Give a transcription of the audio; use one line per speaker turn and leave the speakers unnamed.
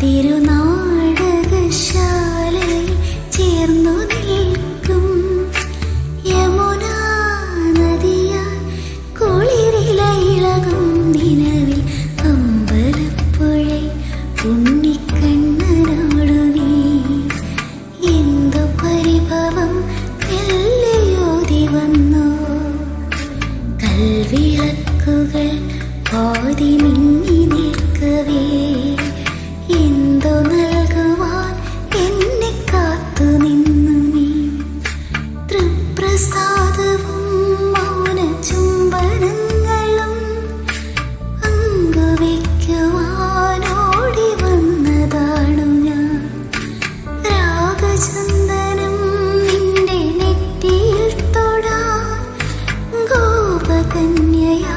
തിരു ആദി മിന്നി എന്തോ നൽകുവാൻ എന്നെ കാത്തു നിന്നു നീ ഞാൻ. രാഗചന്ദനം നിന്റെ നെറ്റിയിൽ ഗോപകന്യയാ